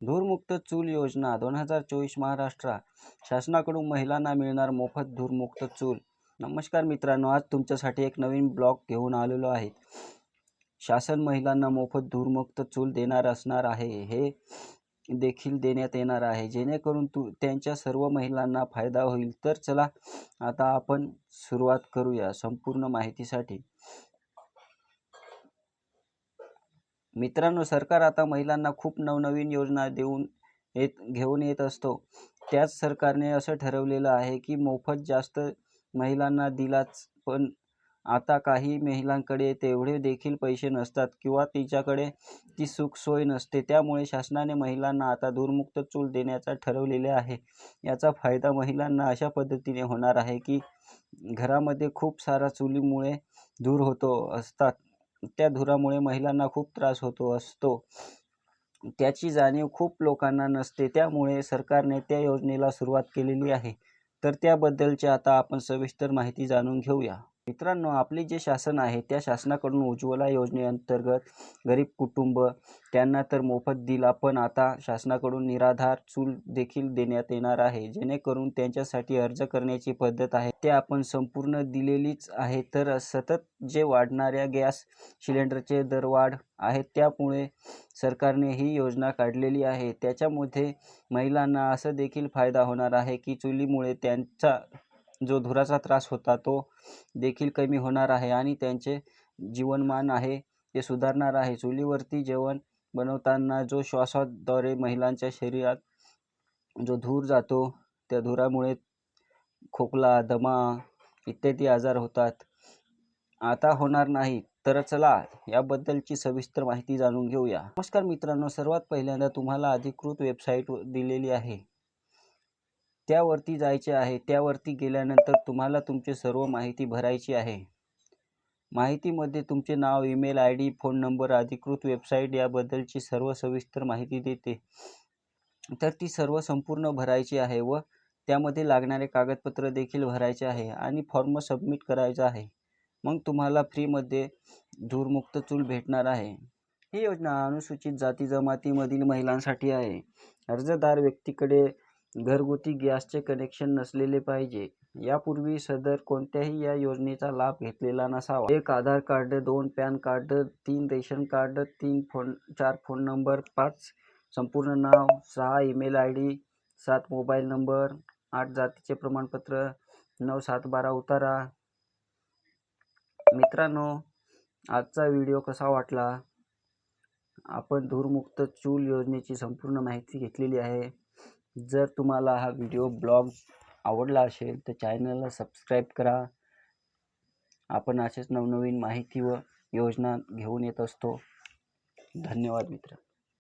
धूरमुक्त चूल योजना दोन हजार चोवीस महाराष्ट्र शासनाकडून महिलांना मिळणार मोफत धूरमुक्त चूल. नमस्कार मित्रांनो आज तुमच्यासाठी एक नवीन ब्लॉग घेऊन आलेलो आहे. शासन महिलांना मोफत धूरमुक्त चूल देणार असणार आहे हे देखील देण्यात येणार आहे. जेणेकरून तू त्यांच्या सर्व महिलांना फायदा होईल. तर चला आता आपण सुरुवात करूया संपूर्ण माहितीसाठी. मित्रांनो सरकार आता महिलांना खूप नवनवीन योजना देऊन येत घेऊन येत असतो. त्याच सरकारने असं ठरवलेलं आहे की मोफत जास्त महिलांना दिलाच पण आता काही महिलांकडे तेवढे देखील पैसे नसतात किंवा तिच्याकडे ती सुखसोय नसते. त्यामुळे शासनाने महिलांना आता धूरमुक्त चूल देण्याचा ठरवलेले आहे. याचा फायदा महिलांना अशा पद्धतीने होणार आहे की घरामध्ये खूप सारा चुलीमुळे दूर होतो असतात. त्या धुरामुळे महिलांना खूप त्रास होतो असतो. त्याची जाणीव खूप लोकांना नसते. त्यामुळे सरकारने त्या योजनेला सुरुवात केलेली आहे. तर त्याबद्दलची आता आपण सविस्तर माहिती जाणून घेऊया. मित्रांनो आपले जे शासन आहे त्या शासनाकडून उज्ज्वला योजनेअंतर्गत गरीब कुटुंब त्यांना तर मोफत दिला पण आता शासनाकडून निराधार चूल देखील देण्यात येणार आहे. जेणेकरून त्यांच्यासाठी अर्ज करण्याची पद्धत आहे. ते आपण संपूर्ण दिलेलीच आहे. तर सतत जे वाढणाऱ्या गॅस सिलेंडरचे दरवाढ आहेत त्यामुळे सरकारने ही योजना काढलेली आहे. त्याच्यामध्ये महिलांना असं देखील फायदा होणार आहे की चुलीमुळे त्यांचा जो धुराचा त्रास होता तो देखील कमी होणार आहे आणि त्यांचे जीवनमान आहे ते सुधारणार आहे. चुलीवरती जेवण बनवताना जो श्वासाद्वारे महिलांच्या शरीरात जो धूर जातो त्या धुरामुळे खोकला दमा इत्यादी आजार होतात. आता होणार नाही तर चला याबद्दलची सविस्तर माहिती जाणून घेऊया. नमस्कार मित्रांनो सर्वात पहिल्यांदा तुम्हाला अधिकृत वेबसाईट दिलेली आहे. त्यावरती जायचे आहे त्यावरती गेल्यानंतर तुम्हाला तुमची सर्व माहिती भरायची आहे. माहितीमध्ये तुमचे नाव email I D phone number अधिकृत वेबसाईट याबद्दलची सर्व सविस्तर माहिती देते. तर ती सर्व संपूर्ण भरायची आहे व त्यामध्ये लागणारे कागदपत्र देखील भरायचे आहे आणि फॉर्म सबमिट करायचा आहे. मग तुम्हाला फ्रीमध्ये धूरमुक्त चूल भेटणार आहे. ही योजना अनुसूचित जाती जमातीमधील महिलांसाठी आहे. अर्जदार व्यक्तीकडे घरगुती गॅसचे कनेक्शन नसलेले पाहिजे. यापूर्वी सदर कोणत्याही या योजनेचा लाभ घेतलेला नसावा. एक आधार कार्ड दोन पॅन कार्ड तीन रेशन कार्ड तीन फोन चार फोन नंबर पाच संपूर्ण नाव सहा ईमेल आय डी सात मोबाईल नंबर आठ जातीचे प्रमाणपत्र नऊ सात बारा उतारा. मित्रांनो आजचा व्हिडिओ कसा वाटला? आपण धूरमुक्त चूल योजनेची संपूर्ण माहिती घेतलेली आहे. जर तुम्हाला हा व्हिडिओ ब्लॉग आवडला असेल तर चॅनलला सबस्क्राईब करा. आपण असेच नवनवीन माहिती व योजना घेऊन येत असतो. धन्यवाद मित्र.